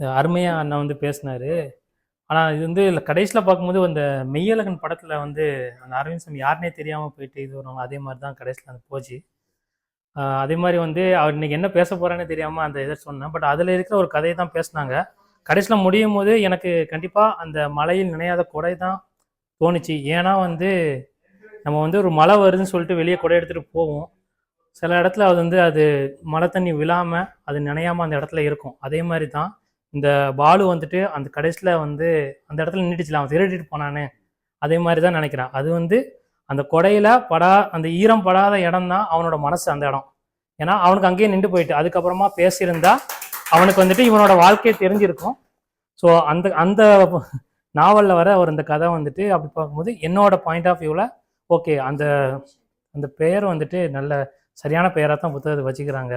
அருமையாக அண்ணன் வந்து பேசினாரு. ஆனால் இது வந்து கடைசியில் பார்க்கும்போது அந்த மெய்யழகன் படத்தில் வந்து அந்த அரவிந்த் சாமி யாருனே தெரியாமல் போயிட்டு இது வருவாங்க அதே மாதிரி தான் கடைசியில் அந்த போச்சு அதே மாதிரி வந்து அவர் இன்னைக்கு என்ன பேச போறான்னு தெரியாமல் அந்த இதை சொன்னேன். பட் அதில் இருக்கிற ஒரு கதையை தான் பேசினாங்க. கடைசியில் முடியும் போது எனக்கு கண்டிப்பாக அந்த மலையில் நினையாத கொடை தான் தோணுச்சு. ஏன்னா வந்து நம்ம வந்து ஒரு மழை வருதுன்னு சொல்லிட்டு வெளியே கொடை எடுத்துகிட்டு போவோம். சில இடத்துல அது வந்து அது மழை தண்ணி விழாமல் அது நினையாம அந்த இடத்துல இருக்கும். அதே மாதிரி தான் இந்த பாலு வந்துட்டு அந்த கடைசியில் வந்து அந்த இடத்துல நின்றுச்சுல அவன் திருடிட்டு போனானே. அதே மாதிரி தான் நினைக்கிறான். அது வந்து அந்த கொடையில படா அந்த ஈரம் படாத இடம் தான் அவனோட மனசு அந்த இடம். ஏன்னா அவனுக்கு அங்கேயே நின்று போயிட்டு அதுக்கப்புறமா பேசியிருந்தா அவனுக்கு வந்துட்டு இவனோட வாழ்க்கையை தெரிஞ்சிருக்கும். ஸோ அந்த அந்த நாவலில் வர ஒரு இந்த கதை வந்துட்டு அப்படி பார்க்கும்போது என்னோட பாயிண்ட் ஆஃப் வியூவில் ஓகே அந்த அந்த பெயர் வந்துட்டு நல்ல சரியான பெயராக தான் புத்தகத்தை வச்சுக்கிறாங்க.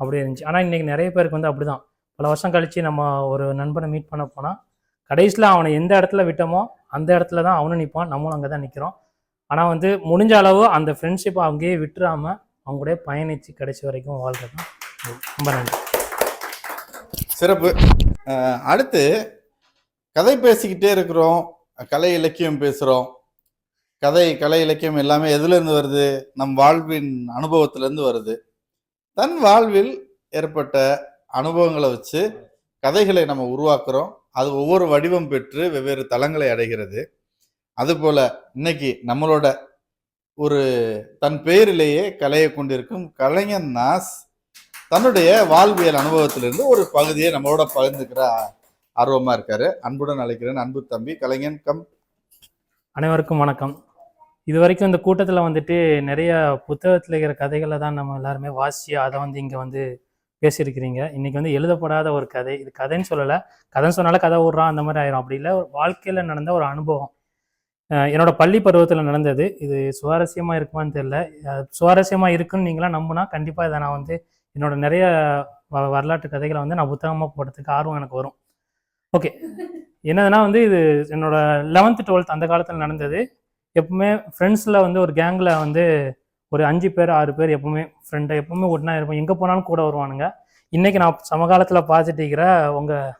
அப்படி இருந்துச்சு. ஆனால் இன்னைக்கு நிறைய பேருக்கு வந்து அப்படி தான் பல வருஷம் கழித்து நம்ம ஒரு நண்பனை மீட் பண்ண போனால் கடைசியில் அவனை எந்த இடத்துல விட்டோமோ அந்த இடத்துல தான் அவனும் நிற்பான் நம்மளும் அங்கே தான் நிற்கிறோம் ஆனால் வந்து முடிஞ்ச அளவு அந்த ஃப்ரெண்ட்ஷிப்பை அங்கேயே விட்டுறாமல் அவங்க கூட பயணித்து கடைசி வரைக்கும் வாழ்றது தான். ரொம்ப நன்றி. சிறப்பு. அடுத்து கதை பேசிக்கிட்டே இருக்கிறோம். கலை இலக்கியம் பேசுகிறோம் கதை கலை இலக்கியம் எல்லாமே எதுலேருந்து வருது? நம் வாழ்வின் அனுபவத்திலேருந்து வருது. தன் வாழ்வில் ஏற்பட்ட அனுபவங்களை வச்சு கதைகளை நம்ம உருவாக்குறோம். அது ஒவ்வொரு வடிவம் பெற்று வெவ்வேறு தளங்களை அடைகிறது. அதுபோல இன்னைக்கு நம்மளோட ஒரு தன் பெயரிலேயே கலையை கொண்டிருக்கும் கலைஞன் நாஸ் தன்னுடைய வாழ்வியல் அனுபவத்திலிருந்து ஒரு பகுதியை நம்மளோட பகிர்ந்துக்கிற ஆர்வமா இருக்காரு. அன்புடன் அழைக்கிறேன். அன்பு தம்பி கலைஞன் கம். அனைவருக்கும் வணக்கம். இது வரைக்கும் இந்த கூட்டத்தில் வந்துட்டு நிறைய புத்தகத்தில் இருக்கிற கதைகளை தான் நம்ம எல்லாருமே வாசிச்சு அதை வந்து இங்கே வந்து பேசியிருக்கிறீங்க. இன்னைக்கு வந்து எழுதப்படாத ஒரு கதை. இது கதைன்னு சொல்லலை. கதைன்னு சொன்னாலே கதை விட்றான் அந்த மாதிரி ஆயிரும். அப்படி இல்லை ஒரு வாழ்க்கையில் நடந்த ஒரு அனுபவம். என்னோட பள்ளி பருவத்தில் நடந்தது. இது சுவாரஸ்யமாக இருக்குமான்னு தெரியல. சுவாரஸ்யமாக இருக்குன்னு நீங்களாம் நம்புனா கண்டிப்பாக இதை நான் வந்து என்னோட நிறைய வ- வரலாற்று கதைகளை வந்து நான் புத்தகமாக போடுறதுக்கு ஆர்வம் எனக்கு வரும். ஓகே. என்னதுன்னா வந்து இது என்னோட லெவன்த்து டுவெல்த் அந்த காலத்தில் நடந்தது. எப்பவுமே ஃப்ரெண்ட்ஸில் வந்து ஒரு கேங்கில் வந்து ஒரு அஞ்சு பேர் ஆறு பேர் எப்பவுமே ஃப்ரெண்டை எப்பவுமே ஒன்றா இருப்போம். எங்கே போனாலும் கூட வருவானுங்க. இன்றைக்கி நான் சமகாலத்தில் பார்த்துட்டு இருக்கிற உங்கள்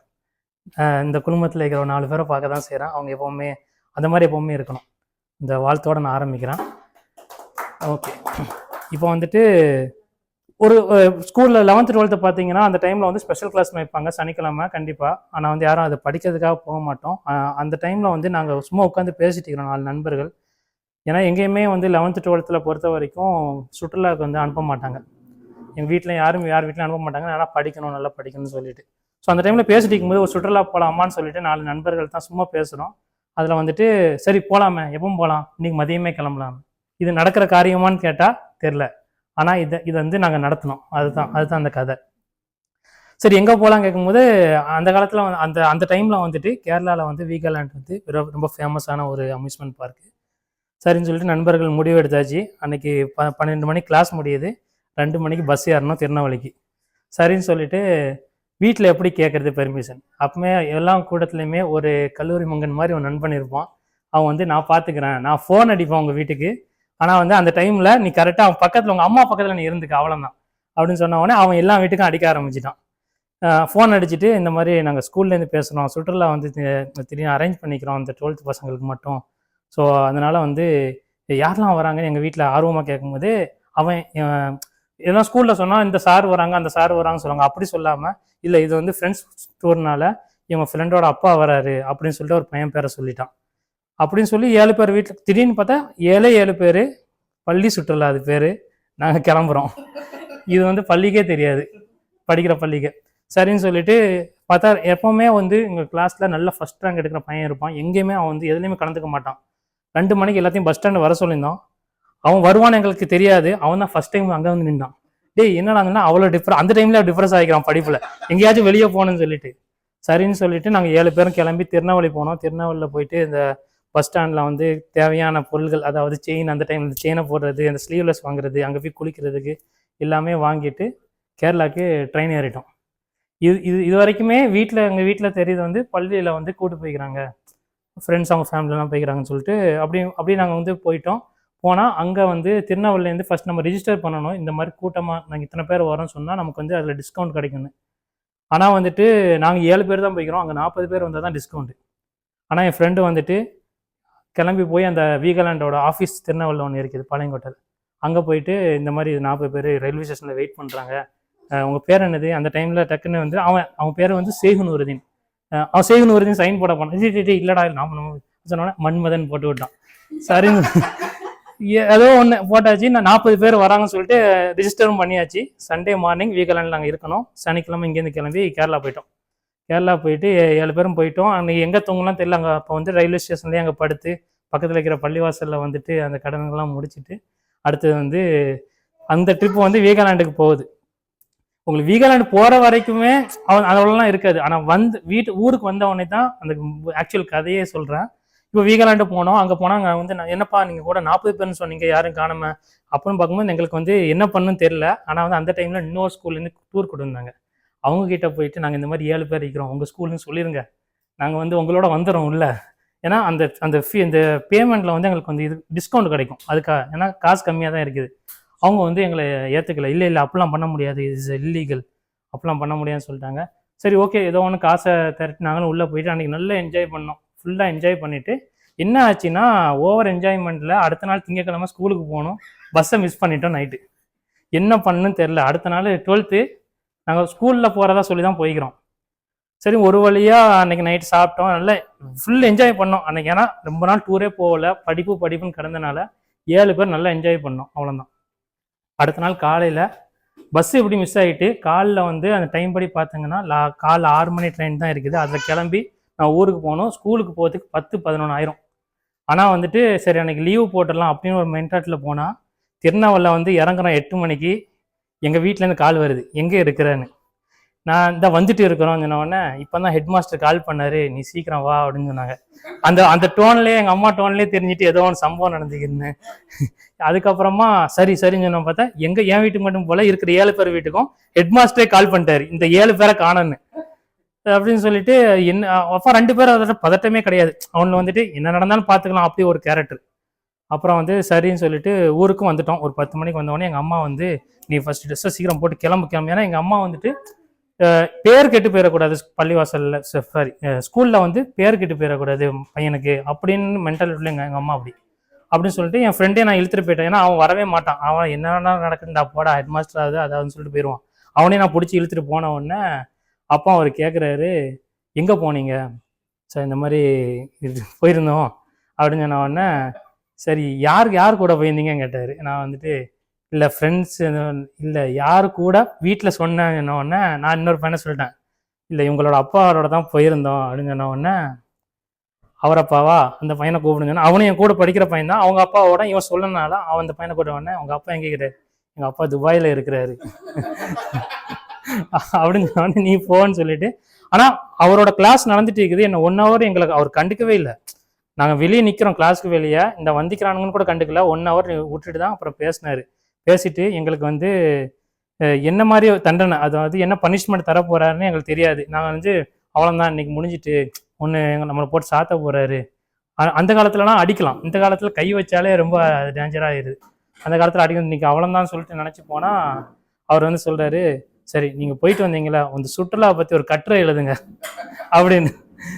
இந்த குடும்பத்தில் இருக்கிற ஒரு நாலு பேரை பார்க்க தான் செய்கிறேன் அவங்க எப்பவுமே அந்த மாதிரி எப்பவுமே இருக்கணும். இந்த வாழ்த்தோடு நான் ஆரம்பிக்கிறேன். ஓகே. இப்போ வந்துட்டு ஒரு ஸ்கூலில் லெவன்த்து டுவெல்த்து பார்த்தீங்கன்னா அந்த டைமில் வந்து ஸ்பெஷல் கிளாஸ் வைப்பாங்க. சனிக்கிழமை கண்டிப்பாக ஆனால் வந்து யாரும் அதை படிக்கிறதுக்காக போக மாட்டோம். அந்த டைமில் வந்து நாங்கள் சும்மா உட்காந்து பேசிட்டு இருக்கிறோம் நாலு நண்பர்கள். ஏன்னா எங்கேயுமே வந்து லெவன்த்து டுவெல்த்தில் பொறுத்த வரைக்கும் சுற்றுலாவுக்கு வந்து அனுப்ப மாட்டாங்க. எங்கள் வீட்டில் யாரும் யார் வீட்லையும் அனுப்ப மாட்டாங்க. நல்லா படிக்கணும் நல்லா படிக்கணும்னு சொல்லிட்டு. ஸோ அந்த டைமில் பேசிட்டு இருக்கும்போது ஒரு சுற்றுலா போகலாமான்னு சொல்லிட்டு நாலு நண்பர்கள் தான் சும்மா பேசுகிறோம் அதில் வந்துட்டு சரி போகலாமே எப்பவும் போகலாம் இன்றைக்கி மதியமே கிளம்பலாம். இது நடக்கிற காரியமான்னு கேட்டால் தெரில ஆனால் இதை இதை வந்து நாங்கள் நடத்தினோம் அதுதான் அதுதான் அந்த கதை. சரி எங்கே போகலாம் கேட்கும்போது அந்த காலத்தில் அந்த அந்த டைமில் வந்துட்டு கேரளாவில் வந்து வீகாலேண்ட் வந்து ரொம்ப ஃபேமஸான ஒரு அம்யூஸ்மெண்ட் பார்க்கு சரின்னு சொல்லிட்டு நண்பர்கள் முடிவு எடுத்தாச்சு. அன்றைக்கி ப பன்னெண்டு மணிக்கு கிளாஸ் முடியுது. ரெண்டு மணிக்கு பஸ் ஏறணும் திருநெல்வேலிக்கு. சரின்னு சொல்லிட்டு வீட்டில் எப்படி கேட்குறது பெர்மிஷன் அப்பவுமே எல்லா கூட்டத்துலையுமே ஒரு கல்லூரி மங்கன் மாதிரி ஒரு நண்பன் இருப்பான். அவன் வந்து நான் பார்த்துக்கிறேன் நான் ஃபோன் அடிப்பேன் உங்கள் வீட்டுக்கு. ஆனால் வந்து அந்த டைமில் நீ கரெக்டாக அவன் பக்கத்தில் உங்கள் அம்மா பக்கத்தில் நீ இருந்துக்க. அவ்வளோதான் அப்படின்னு சொன்ன உடனே அவன் எல்லா வீட்டுக்கும் அடிக்க ஆரம்பிச்சிட்டான். ஃபோன் அடிச்சுட்டு இந்த மாதிரி நாங்கள் ஸ்கூல்லேருந்து பேசுகிறோம் சுற்றுலா வந்து திடீர்னு அரேஞ்ச் பண்ணிக்கிறோம். அந்த டுவெல்த் பசங்களுக்கு மட்டும். ஸோ அதனால் வந்து யாரெல்லாம் வராங்கன்னு எங்கள் வீட்டில் ஆர்வமாக கேட்கும்போது அவன் இதெல்லாம் ஸ்கூலில் சொன்னால் இந்த சார் வராங்க அந்த சார் வராங்கன்னு சொல்லுவாங்க. அப்படி சொல்லாமல் இல்லை இது வந்து ஃப்ரெண்ட்ஸ் டூர்னால இவங்க ஃப்ரெண்டோட அப்பா வராரு அப்படின்னு சொல்லிட்டு ஒரு பையன் பேரை சொல்லிட்டான். அப்படின்னு சொல்லி ஏழு பேர் வீட்டில் திடீர்னு பார்த்தா ஏழே ஏழு பேர் பள்ளி சுற்றுலா அது பேர் நாங்கள் கிளம்புறோம். இது வந்து பள்ளிக்கே தெரியாது படிக்கிற பள்ளிக்கு. சரின்னு சொல்லிட்டு பார்த்தா எப்போவுமே வந்து எங்கள் கிளாஸில் நல்ல ஃபஸ்ட் ரேங்க் எடுக்கிற பையன் இருப்பான். எங்கேயுமே அவன் வந்து எதுலேயுமே கலந்துக்க மாட்டான். ரெண்டு மணிக்கு எல்லாத்தையும் பஸ் ஸ்டாண்டு வர சொல்லியிருந்தோம் அவன் வருவான்னு எங்களுக்கு தெரியாது. அவன் தான் ஃபஸ்ட் டைம் அங்கே வந்து நின்றான். டேய் என்னடாங்கன்னா அவ்வளோ டிஃப்ரெண்ட் அந்த டைம்ல டிஃப்ரென்ஸ் ஆகிக்கிறான் படிப்பில். எங்கேயாச்சும் வெளியே போகணும்னு சொல்லிட்டு. சரின்னு சொல்லிட்டு நாங்கள் ஏழு பேரும் கிளம்பி திருநெல்வேலி போனோம். திருநெல்வேலியில் போயிட்டு இந்த பஸ் ஸ்டாண்டில் வந்து தேவையான பொருள்கள் அதாவது செயின் அந்த டைமில் செயினை போடுறது அந்த ஸ்லீவ்லெஸ் வாங்குறது அங்கே போய் குளிக்கிறதுக்கு எல்லாமே வாங்கிட்டு கேரளாக்கு ட்ரெயின் ஏறிட்டோம். இது இது இது வரைக்குமே வீட்டில் எங்கள் வீட்டில் தெரியுது வந்து பள்ளியில் வந்து கூட்டு போய்க்கிறாங்க. ஃப்ரெண்ட்ஸ் அவங்க ஃபேமிலிலாம் போய்க்கிறாங்கன்னு சொல்லிட்டு அப்படி அப்படியே நாங்கள் வந்து போயிட்டோம். போனால் அங்கே வந்து திருநெல்வேலிலேருந்து ஃபஸ்ட் நம்ம ரிஜிஸ்டர் பண்ணணும். இந்த மாதிரி கூட்டமாக நாங்கள் இத்தனை பேர் வரோம்னு சொன்னால் நமக்கு வந்து அதில் டிஸ்கவுண்ட் கிடைக்கும்னு. ஆனால் வந்துட்டு நாங்கள் ஏழு பேர் தான் போய்க்கிறோம். அங்கே நாற்பது பேர் வந்தால் தான் டிஸ்கவுண்ட்டு ஆனால் என் ஃப்ரெண்டு வந்துட்டு கிளம்பி போய் அந்த வீகலாண்டோட ஆஃபீஸ் திருநெல்வேலியில் ஒன்று இருக்குது பாளையங்கோட்டல். அங்கே போயிட்டு இந்த மாதிரி நாற்பது பேர் ரயில்வே ஸ்டேஷனில் வெயிட் பண்ணுறாங்க உங்கள் பேர் என்னது? அந்த டைமில் டக்குன்னு வந்து அவன் அவன் பேர் வந்து சேகுன் உருதீன் ஒரு சைன் போட போனேன் "டேய், டேய், டேய், இல்லடா நான் சொன்னோன்னே மன்மதன் போட்டு விட்டான். சரிங்க ஏ- ஏதோ ஒன்று போட்டாச்சு நான் நாற்பது பேர் வராங்கன்னு சொல்லிட்டு ரிஜிஸ்டரும் பண்ணியாச்சு. சண்டே மார்னிங் வீக்கலாண்டில் நாங்கள் இருக்கணும். சனிக்கிழமை இங்கேருந்து கிளம்பி கேரளா போயிட்டோம். கேரளா போயிட்டு ஏழு பேரும் போயிட்டோம். அன்றைக்கி எங்கே தூங்கலாம் தெரியல அங்கே அப்போ வந்து ரயில்வே ஸ்டேஷன்லேயே அங்கே படுத்து பக்கத்தில் இருக்கிற பள்ளிவாசலில் வந்துட்டு அந்த கடன்கள்லாம் முடிச்சுட்டு அடுத்தது வந்து அந்த ட்ரிப் வந்து வீகலாண்டுக்கு போகுது. உங்களுக்கு வீகாலாண்ட் போகிற வரைக்குமே அவன் அதெல்லாம் இருக்காது. ஆனால் வந்து வீட்டு ஊருக்கு வந்தவனே தான் அந்த ஆக்சுவல் கதையே சொல்கிறேன் இப்போ வீகலாண்டு போனோம் அங்கே போனால் அங்கே வந்து நான் என்னப்பா நீங்கள் கூட நாற்பது பேர்னு சொன்னீங்க யாரும் காணாம அப்படின்னு பார்க்கும்போது எங்களுக்கு வந்து என்ன பண்ணுன்னு தெரியல. ஆனால் வந்து அந்த டைமில் இன்னொரு ஸ்கூல்லேருந்து டூர் கொடுத்தாங்க அவங்க கிட்ட போயிட்டு நாங்கள் இந்த மாதிரி ஏழு பேர் இருக்கிறோம் உங்கள் ஸ்கூல்னு சொல்லிருங்க. நாங்கள் வந்து உங்களோட வந்துடும் உள்ள. ஏன்னா அந்த அந்த ஃபீ இந்த பேமெண்ட்டில் வந்து எங்களுக்கு வந்து இது டிஸ்கவுண்ட் கிடைக்கும். அதுக்காக ஏன்னா காசு கம்மியாக தான் இருக்குது. அவங்க வந்து எங்களை ஏற்றுக்கல இல்லை இல்லை அப்படிலாம் பண்ண முடியாது. இஸ் இல்லீகல் அப்படிலாம் பண்ண முடியாதுன்னு சொல்லிட்டாங்க. சரி ஓகே ஏதோ ஒன்று காசை திரட்டி உள்ளே போயிட்டு அன்றைக்கி நல்லா என்ஜாய் பண்ணோம். ஃபுல்லாக என்ஜாய் பண்ணிவிட்டு என்ன ஆச்சுன்னா ஓவர் என்ஜாய்மெண்ட்டில் அடுத்த நாள் திங்கக்கிழமை ஸ்கூலுக்கு போகணும் பஸ்ஸை மிஸ் பண்ணிட்டோம் நைட்டு என்ன பண்ணுன்னு தெரில அடுத்த நாள் டுவெல்த்து நாங்கள் ஸ்கூலில் போகிறதா சொல்லி தான் போய்க்கிறோம். சரி ஒரு வழியாக அன்னைக்கு நைட் சாப்பிட்டோம். நல்லா ஃபுல் என்ஜாய் பண்ணோம். அன்னைக்கு ஏன்னா ரொம்ப நாள் டூரே போகல. படிப்பு படிப்புன்னு கிடந்தனால ஏழு பேர் நல்லா என்ஜாய் பண்ணோம். அவ்வளோதான் அடுத்த நாள் காலையில் பஸ் இப்படி மிஸ் ஆகிட்டு காலில் வந்து அந்த டைம் படி பார்த்தீங்கன்னா லா காலைல ஆறு மணி ட்ரெயின் தான் இருக்குது. அதில் கிளம்பி நான் ஊருக்கு போகணும் ஸ்கூலுக்கு போகிறதுக்கு பத்து பதினொன்று ஆயிரும் ஆனால் வந்துட்டு சரி அன்றைக்கி லீவு போட்டுடலாம் அப்படின்னு ஒரு மென்டாட்டில் போனால் திருநாவலில் வந்து இறங்குறோம் எட்டு மணிக்கு. எங்கள் வீட்டிலேருந்து கால் வருது. எங்கே இருக்கிறேன்னு. நான் இந்த வந்துட்டு இருக்கிறோம் சொன்னோடனே இப்போ தான் ஹெட் மாஸ்டர் கால் பண்ணாரு நீ சீக்கிரம் வா அப்படின்னு சொன்னாங்க. அந்த அந்த டோன்லேயே எங்கள் அம்மா டோன்லேயே தெரிஞ்சுட்டு ஏதோ ஒன்று சம்பவம் நடந்துக்கின்னு அதுக்கப்புறமா சரி சரின்னு சொன்ன பார்த்தா எங்க என் வீட்டுக்கு மட்டும் போல இருக்கிற ஏழு பேர் வீட்டுக்கும் ஹெட் மாஸ்டரே கால் பண்ணிட்டாரு இந்த ஏழு பேரை காணன்னு. அப்படின்னு சொல்லிட்டு என்ன அப்போ ரெண்டு பேரும் அதோட பதட்டமே கிடையாது. அவனு வந்துட்டு என்ன நடந்தாலும் பார்த்துக்கலாம் அப்படி ஒரு கேரக்டர் அப்புறம் வந்து சரின்னு சொல்லிட்டு ஊருக்கும் வந்துட்டோம். ஒரு பத்து மணிக்கு வந்தோடனே எங்கள் அம்மா வந்து நீ ஃபர்ஸ்ட் ட்ரெஸ்ஸை சீக்கிரம் போட்டு கிளம்பு கிளம்பு. ஏன்னா எங்கள் அம்மா வந்துட்டு பேர் கெட்டு போயிடக்கூடாது பள்ளிவாசலில் சாரி ஸ்கூலில் வந்து பேர் கெட்டு போயிடக்கூடாது பையனுக்கு அப்படின்னு மென்டாலிட்டியில் எங்கள் எங்கள் அம்மா அப்படி. அப்படின்னு சொல்லிட்டு என் ஃப்ரெண்டே நான் இழுத்துட்டு போயிட்டேன். ஏன்னா அவன் வரவே மாட்டான். அவன் என்ன நடக்குதுடா போடா ஹெட் மாஸ்டர் ஆகுது அதாவதுன்னு சொல்லிட்டு போயிடுவான் அவனே நான் பிடிச்சி இழுத்துட்டு போன உடனே அப்பா அவர் கேட்குறாரு எங்கே போனீங்க? சார் இந்த மாதிரி இது போயிருந்தோம். அப்படின்னு சொன்ன உடனே சரி யார் யார் கூட போயிருந்தீங்கன்னு கேட்டார். நான் வந்துட்டு இல்லை ஃப்ரெண்ட்ஸ் இல்லை யார் கூட வீட்டில் சொன்னேன் நான் இன்னொரு பையனை சொல்லிட்டேன். இல்லை இவங்களோட அப்பாவோட தான் போயிருந்தோம் அப்படின்னு சொன்னோடனே அவர் அப்பாவா? அந்த பையனை கூப்பிடுங்கன்னு. அவனும் என் கூட படிக்கிற பையன் தான். அவங்க அப்பாவோட இவன் சொல்லனால அவன் அந்த பையனை கூட்ட உடனே அவங்க அப்பா எங்கே இருக்கிறாரு எங்கள் அப்பா துபாயில் இருக்கிறாரு. அப்படின்னு சொன்ன நீ போன்னு சொல்லிட்டு. ஆனால் அவரோட கிளாஸ் நடந்துட்டு இருக்குது. என்ன ஒன் ஹவர் எங்களுக்கு அவர் கண்டுக்கவே இல்லை. நாங்கள் வெளியே நிற்கிறோம் கிளாஸ்க்கு வெளியே. இந்த வந்திக்கிறானுங்கன்னு கூட கண்டுக்கல. ஒன் ஹவர் விட்டுட்டு தான் அப்புறம் பேசினாரு. பேசிட்டு எங்களுக்கு வந்து என்ன மாதிரி தண்டனை அதாவது என்ன பனிஷ்மெண்ட் தர போறாருன்னு எங்களுக்கு தெரியாது. நாங்கள் வந்து அவ்வளோதான் இன்னைக்கு முடிஞ்சிட்டு ஒன்று எங்கள் நம்மளை போட்டு சாத்த போறாரு. அ- அந்த காலத்துலலாம் அடிக்கலாம். இந்த காலத்தில் கை வச்சாலே ரொம்ப டேஞ்சராக ஆயிடுது அந்த காலத்தில் அடிக்கணும் இன்னைக்கு அவ்வளோதான் சொல்லிட்டு நினச்சி போனால் அவர் வந்து சொல்கிறாரு சரி நீங்கள் போயிட்டு வந்தீங்களா? உங்கள் சுற்றுலாவை பற்றி ஒரு கட்டுரை எழுதுங்க. அப்படின்னு.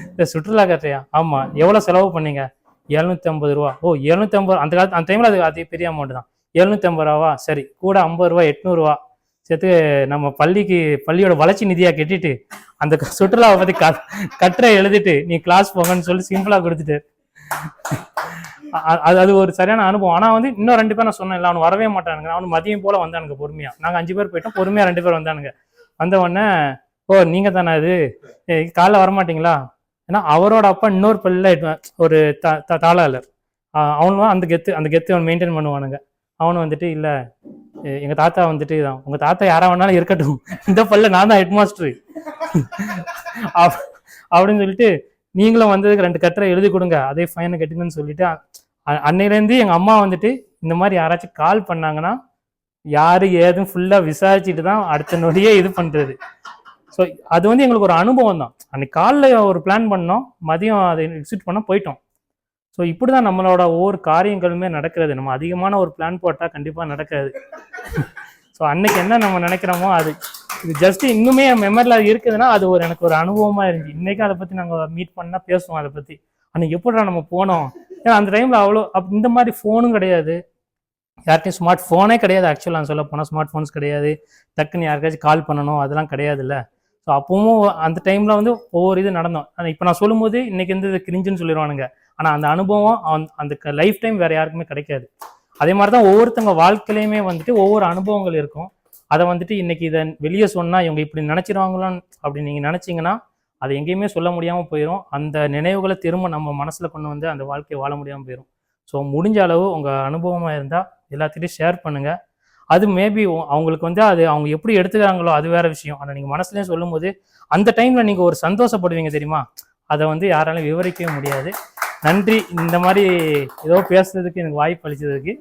இந்த சுற்றுலா கட்டுரையா? ஆமாம் எவ்வளோ செலவு பண்ணீங்க? எழுநூற்றி ஐம்பது ரூபா. ஓ எழுநூற்றி ஐம்பது அந்த காலத்து அந்த டைமில் அது அது பெரிய அமௌண்ட் தான். எழுநூத்தி ஐம்பது ரூபாவா சரி கூட ஐம்பது ரூபா எட்நூறுவா சேர்த்து நம்ம பள்ளிக்கு பள்ளியோட வளர்ச்சி நிதியாக கட்டிட்டு அந்த சுற்றுலாவை பற்றி க கட்டுரை எழுதிட்டு நீ கிளாஸ் போங்கன்னு சொல்லி சிம்பிளாக கொடுத்துட்டு. அது அது ஒரு சரியான அனுபவம். ஆனால் வந்து இன்னும் ரெண்டு பேர் நான் சொன்னேன் இல்லை அவனு வரவே மாட்டானுங்க. அவனு மதியம் போல வந்தானுங்க பொறுமையாக நாங்கள் அஞ்சு பேர் போயிட்டோம் பொறுமையாக ரெண்டு பேர் வந்தானுங்க. வந்த உடனே ஓ நீங்கள் தானே அது ஏய், காலைல வரமாட்டீங்களா? ஏன்னா அவரோட அப்பா இன்னொரு பள்ளியில் ஒரு த த தாளாளர். அவனும் அந்த கெத்து அந்த கெத்து அவன் மெயின்டைன் பண்ணுவானுங்க. அவனும் வந்துட்டு இல்லை எங்கள் தாத்தா வந்துட்டு இதான். உங்கள் தாத்தா யாராக வேணாலும் இருக்கட்டும். இந்த பல்ல நான் தான் ஹெட்மாஸ்டரு. அப் அப்படின்னு சொல்லிட்டு நீங்களும் வந்ததுக்கு ரெண்டு கட்டுரை எழுதி கொடுங்க. அதே ஃபைனை கட்டுங்கன்னு சொல்லிட்டு அன்னையிலேருந்து எங்கள் அம்மா வந்துட்டு இந்த மாதிரி யாராச்சும் கால் பண்ணாங்கன்னா யார் ஏதும் ஃபுல்லாக விசாரிச்சுட்டு தான் அடுத்த நொடியே இது பண்ணுறது ஸோ அது வந்து எங்களுக்கு ஒரு அனுபவம் தான். அன்னைக்கு காலைல ஒரு பிளான் பண்ணோம். மதியம் அதை எக்ஸிட் பண்ண போயிட்டோம். ஸோ இப்படி தான் நம்மளோட ஒவ்வொரு காரியங்களுமே நடக்கிறது. நம்ம அதிகமான ஒரு பிளான் போட்டால் கண்டிப்பாக நடக்காது. ஸோ அன்னைக்கு என்ன நம்ம நினைக்கிறோமோ அது இது ஜஸ்ட் இன்னுமே என் மெமரியில் இருக்குதுன்னா அது ஒரு எனக்கு ஒரு அனுபவமாக இருந்துச்சு. இன்றைக்கும் அதை பற்றி நாங்கள் மீட் பண்ணால் பேசுவோம் அதை பற்றி அன்னைக்கு எப்படிடா நம்ம போனோம்? ஏன்னா அந்த டைமில் அவ்வளோ அப் இந்த மாதிரி ஃபோனும் கிடையாது. யார்கிட்டையும் ஸ்மார்ட் ஃபோனே கிடையாது ஆக்சுவலாக சொல்ல போனால் ஸ்மார்ட் ஃபோன்ஸ் கிடையாது. டக்குன்னு யாருக்காச்சும் கால் பண்ணணும் அதெல்லாம் கிடையாதுல்ல. ஸோ அப்பவும் அந்த டைம்ல வந்து ஒவ்வொரு இது நடந்தோம். ஆனால் இப்போ நான் சொல்லும்போது இன்னைக்கு வந்து இது கிரிஞ்சுன்னு சொல்லிடுவானுங்க ஆனால் அந்த அனுபவம் அந்த- லைஃப் டைம் வேற யாருக்குமே கிடைக்காது. அதே மாதிரி தான் ஒவ்வொருத்தவங்க வாழ்க்கையிலையுமே வந்துட்டு ஒவ்வொரு அனுபவங்கள் இருக்கும். அதை வந்துட்டு இன்னைக்கு இதை வெளியே சொன்னால் இவங்க இப்படி நினைச்சிருவாங்களோன்னு அப்படி நீங்கள் நினச்சிங்கன்னா அதை எங்கேயுமே சொல்ல முடியாமல் போயிடும் அந்த நினைவுகளை திரும்ப நம்ம மனசில் கொண்டு வந்து அந்த வாழ்க்கையை வாழ முடியாமல் போயிடும் ஸோ முடிஞ்ச அளவு உங்கள் அனுபவமாக இருந்தால் எல்லாத்திட்டையும் ஷேர் பண்ணுங்கள் அது மேபி அவங்களுக்கு வந்து அது அவங்க எப்படி எடுத்துக்கிறாங்களோ அது வேற விஷயம். ஆனால் நீங்கள் மனசுலயே சொல்லும்போது அந்த டைம்ல நீங்க ஒரு சந்தோஷப்படுவீங்க தெரியுமா? அதை வந்து யாராலும் விவரிக்கவே முடியாது. நன்றி. இந்த மாதிரி ஏதோ பேசுறதுக்கு எனக்கு வாய்ப்பு அளிச்சதுக்கு